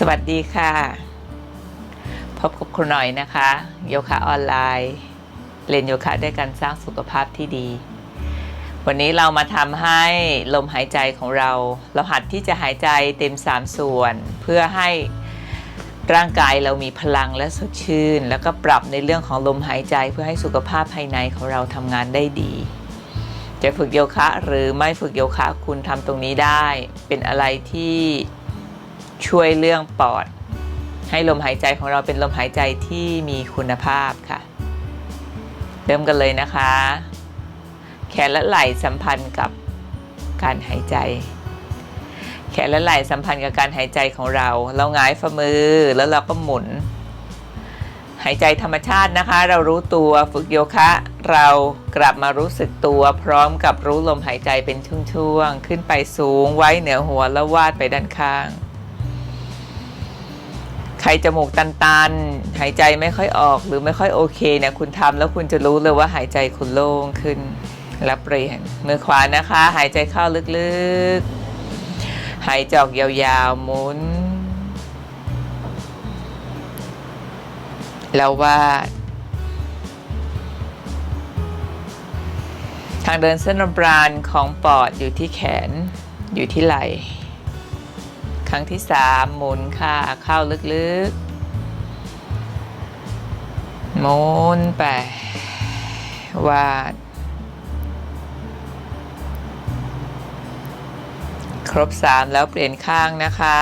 สวัสดีค่ะ พบกับครูหน่อยนะคะ โยคะออนไลน์ เรียนโยคะด้วยการสร้างสุขภาพที่ดี วันนี้เรามาทำให้ลมหายใจของเรา เราหัดที่จะหายใจเต็ม 3 ส่วน เพื่อให้ร่างกายเรามีพลังและสดชื่น แล้วก็ปรับในเรื่องของลมหายใจเพื่อให้สุขภาพภายในของเราทำงานได้ดี จะฝึกโยคะหรือไม่ฝึกโยคะคุณทำตรงนี้ได้ เป็นอะไรที่ ช่วยเรื่องปอด ให้ลมหายใจของเราเป็นลมหายใจที่มีคุณภาพค่ะ เริ่มกันเลยนะคะ แขนและไหล่สัมพันธ์กับการหายใจ แขนและไหล่สัมพันธ์กับการหายใจของเรา เราหงายฝ่ามือแล้วเราก็หมุน หายใจธรรมชาตินะคะ เรารู้ตัวฝึกโยคะ เรากลับมารู้สึกตัว พร้อมกับรู้ลมหายใจเป็นช่วงๆขึ้นไปสูงไว้เหนือหัวแล้ววาดไปด้านข้าง ใครจมูกตันๆ หายใจไม่ค่อยออกหรือไม่ค่อยโอเคเนี่ยคุณทำแล้วคุณจะรู้เลยว่าหายใจคุณโล่งขึ้นแล้วเปลี่ยนมือขวานะคะ หายใจเข้าลึกๆ หายใจออกยาวๆหมุน แล้ววาดทางเดินเส้นรบรานของปอดอยู่ที่แขนอยู่ที่ไหล่ รั้งที่สามหมุนค่ะเข้าลึกๆ หมุนไป วาด ครบสามแล้วเปลี่ยนข้างนะคะ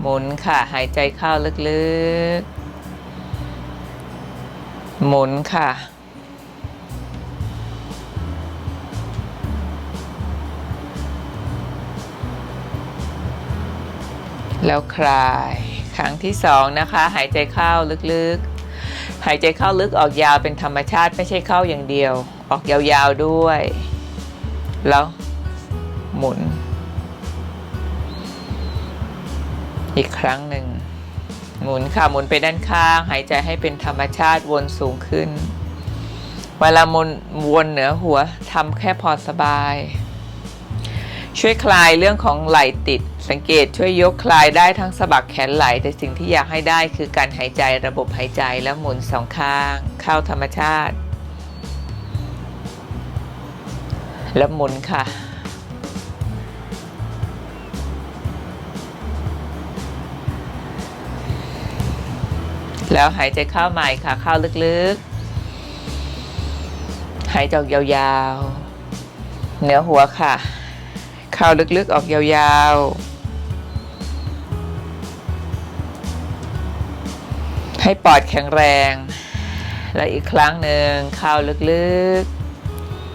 หมุนค่ะหายใจเข้าลึกๆ หมุนค่ะ แล้วคลาย ครั้งที่สองนะคะ หายใจเข้าลึกๆ หายใจเข้าลึกออกยาวเป็นธรรมชาติไม่ใช่เข้าอย่างเดียว ออกยาวๆด้วย แล้วหมุน อีกครั้งหนึ่ง หมุนค่ะหมุนไปด้านข้าง หายใจให้เป็นธรรมชาติวนสูงขึ้น เวลามนวนเหนือหัวทำแค่พอสบาย ช่วยคลายเรื่องของไหลติด สังเกตช่วยยกคลายได้ทั้งสะบักแขนไหล่แต่สิ่งที่อยากให้ได้คือการหายใจระบบหายใจแล้วหมุนสองข้าง เข้าธรรมชาติ แล้วหมุนค่ะ แล้วหายใจเข้าใหม่ค่ะ เข้าลึกๆ หายใจออกยาวๆ เหนือหัวค่ะ เข้าลึกๆออกยาวๆ ให้ปอดแข็งแรง และอีกครั้งหนึ่งเข้าลึก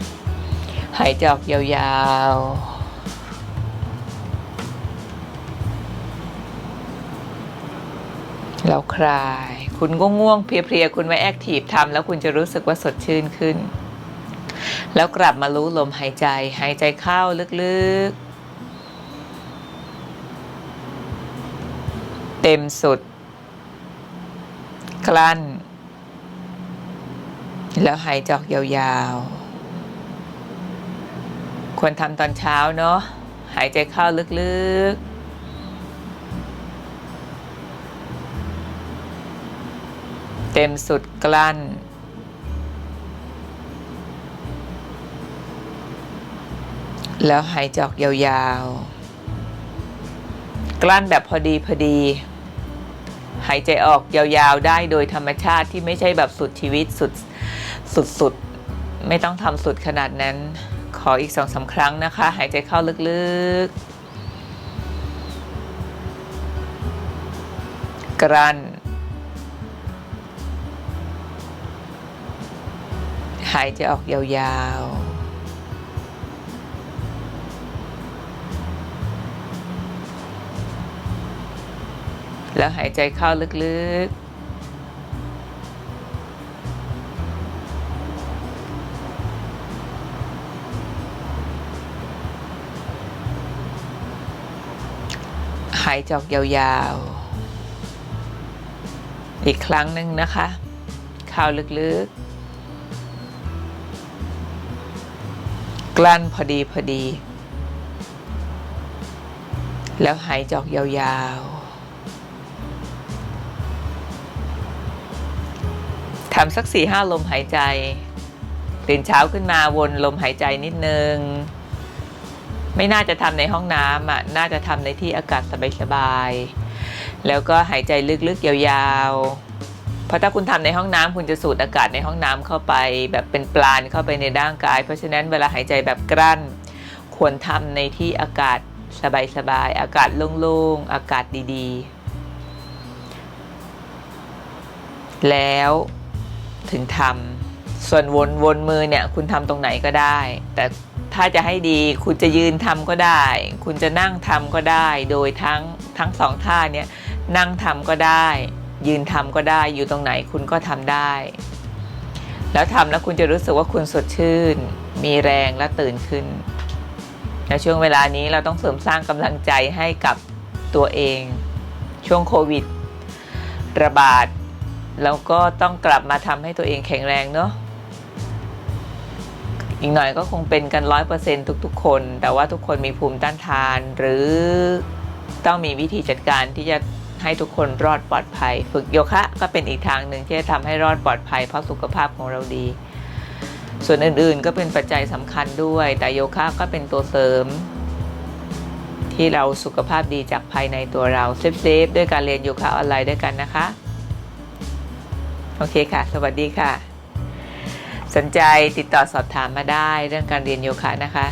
ๆ หายใจออกยาวๆแล้วคลาย คุณก็ง่วงเพลียๆ คุณไม่แอคทีฟทำแล้วคุณจะรู้สึกว่าสดชื่นขึ้น แล้วกลับมารู้ลมหายใจ หายใจเข้าลึกๆ เต็มสุด กลั้น แล้วหายใจออกยาวๆ ควรทำตอนเช้าเนาะหายใจเข้าลึกๆเต็มสุดกลั้น แล้วหายใจออกยาวๆ กลั้นแบบพอดีพอดี หายใจออกยาวๆได้โดยธรรมชาติที่ไม่ใช่แบบสุดชีวิตสุดสุดๆไม่ต้องทำสุดขนาดนั้น ขออีกสองสาครั้งนะคะ หายใจเข้าลึกๆกลั้นหายใจออกยาวๆ แล้วหายใจเข้าลึกๆ หายจออกยาวๆ อีกครั้งหนึ่งนะคะ เข้าลึกๆกลั้นพอดีพอดี แล้วหายใจออกยาวๆ ทำสักสี่ห้าลมหายใจ ตื่นเช้าขึ้นมาวนลมหายใจนิดนึง ไม่น่าจะทำในห้องน้ำอะน่าจะทำในที่อากาศสบายๆแล้วก็หายใจลึกๆยาวๆ เพราะถ้าคุณทำในห้องน้ำคุณจะสูดอากาศในห้องน้ำเข้าไป แบบเป็นปราณเข้าไปในร่างกาย เพราะฉะนั้นเวลาหายใจแบบกลั้น ควรทำในที่อากาศสบายๆอากาศโล่งๆอากาศดีๆแล้ว ถึงทำส่วนวนวนมือเนี่ยคุณทำตรงไหนก็ได้ แต่ถ้าจะให้ดีคุณจะยืนทำก็ได้ คุณจะนั่งทำก็ได้ โดยทั้งทั้งสองท่าเนี่ยนั่งทำก็ได้ ยืนทำก็ได้อยู่ตรงไหนคุณก็ทำได้ แล้วทำแล้วคุณจะรู้สึกว่าคุณสดชื่น มีแรงและตื่นขึ้นในช่วงเวลานี้เราต้องเสริมสร้างกำลังใจให้กับตัวเอง ช่วงโควิด ระบาด แล้วก็ต้องกลับมาทำให้ตัวเองแข็งแรงเนาะอีกหน่อยก็คงเป็นกันร้อยเปอร์เซ็นทุก ๆ คน แต่ว่าทุกคนมีภูมิต้านทาน หรือต้องมีวิธีจัดการที่จะให้ทุกคนรอดปลอดภัย ฝึกโยคะก็เป็นอีกทางหนึ่งที่จะทำให้รอดปลอดภัย เพราะสุขภาพของเราดี ส่วนอื่นๆก็เป็นปัจจัยสำคัญด้วย แต่โยคะก็เป็นตัวเสริม ที่เราสุขภาพดีจากภายในตัวเราเซฟๆด้วยการเรียนโยคะออนไลน์ด้วยกันนะคะ โอเคค่ะ สวัสดีค่ะ สนใจติดต่อสอบถามมาได้เรื่องการเรียนโยคะนะคะ